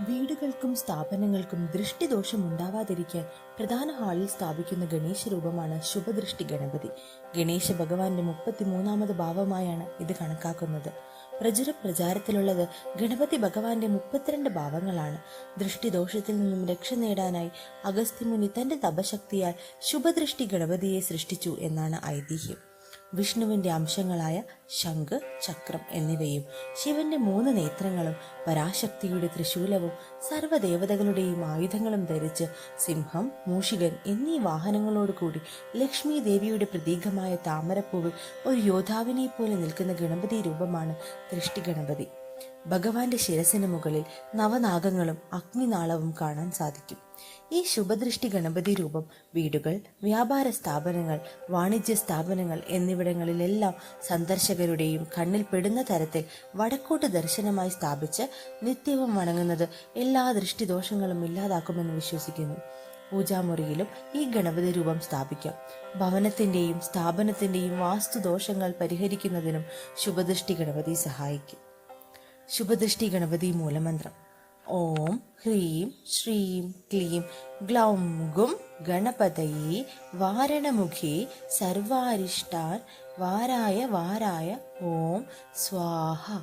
വീടുകൾക്കും സ്ഥാപനങ്ങൾക്കും ദൃഷ്ടിദോഷം ഉണ്ടാവാതിരിക്കാൻ പ്രധാന ഹാളിൽ സ്ഥാപിക്കുന്ന ഗണേശ രൂപമാണ് ശുഭദൃഷ്ടി ഗണപതി. ഗണേശ ഭഗവാന്റെ മുപ്പത്തിമൂന്നാമത് ഭാവമായാണ് ഇത് കണക്കാക്കുന്നത്. പ്രചുര പ്രചാരത്തിലുള്ളത് ഗണപതി ഭഗവാന്റെ മുപ്പത്തിരണ്ട് ഭാവങ്ങളാണ്. ദൃഷ്ടിദോഷത്തിൽ നിന്നും രക്ഷ നേടാനായി അഗസ്ത്യമുനി തന്റെ തപശക്തിയാൽ ശുഭദൃഷ്ടി ഗണപതിയെ സൃഷ്ടിച്ചു എന്നാണ് ഐതിഹ്യം. വിഷ്ണുവിന്റെ അംശങ്ങളായ ശംഖ് ചക്രം എന്നിവയും ശിവന്റെ മൂന്ന് നേത്രങ്ങളും പരാശക്തിയുടെ ത്രിശൂലവും സർവദേവതകളുടെയും ആയുധങ്ങളും ധരിച്ച് സിംഹം മൂഷികൻ എന്നീ വാഹനങ്ങളോട് കൂടി ലക്ഷ്മി ദേവിയുടെ പ്രതീകമായ താമരപ്പൂവിൽ ഒരു യോദ്ധാവിനെ പോലെ നിൽക്കുന്ന ഗണപതി രൂപമാണ് ദൃഷ്ടി ഗണപതി. ഭഗവാന്റെ ശിരസിന് മുകളിൽ നവനാഗങ്ങളും അഗ്നിനാളവും കാണാൻ സാധിക്കും. ഈ ശുഭദൃഷ്ടി ഗണപതി രൂപം വീടുകൾ വ്യാപാര സ്ഥാപനങ്ങൾ വാണിജ്യ സ്ഥാപനങ്ങൾ എന്നിവിടങ്ങളിലെല്ലാം സന്ദർശകരുടെയും കണ്ണിൽ പെടുന്ന തരത്തിൽ വടക്കോട്ട് ദർശനമായി സ്ഥാപിച്ച് നിത്യവും വണങ്ങുന്നത് എല്ലാ ദൃഷ്ടിദോഷങ്ങളും ഇല്ലാതാക്കുമെന്ന് വിശ്വസിക്കുന്നു. പൂജാമുറിയിലും ഈ ഗണപതി രൂപം സ്ഥാപിക്കാം. ഭവനത്തിന്റെയും സ്ഥാപനത്തിന്റെയും വാസ്തുദോഷങ്ങൾ പരിഹരിക്കുന്നതിനും ശുഭദൃഷ്ടി ഗണപതി സഹായിക്കും. ശുഭദൃഷ്ടി ഗണപതി മൂലമന്ത്രം. ഓം ഹ്രീം ശ്രീം ക്ലീം ഗ്ലൗം ഗും ഗണപതയെ വാരണമുഖി സർവാരിഷ്ടാൻ വാരായ വാരായ ഓം സ്വാഹ.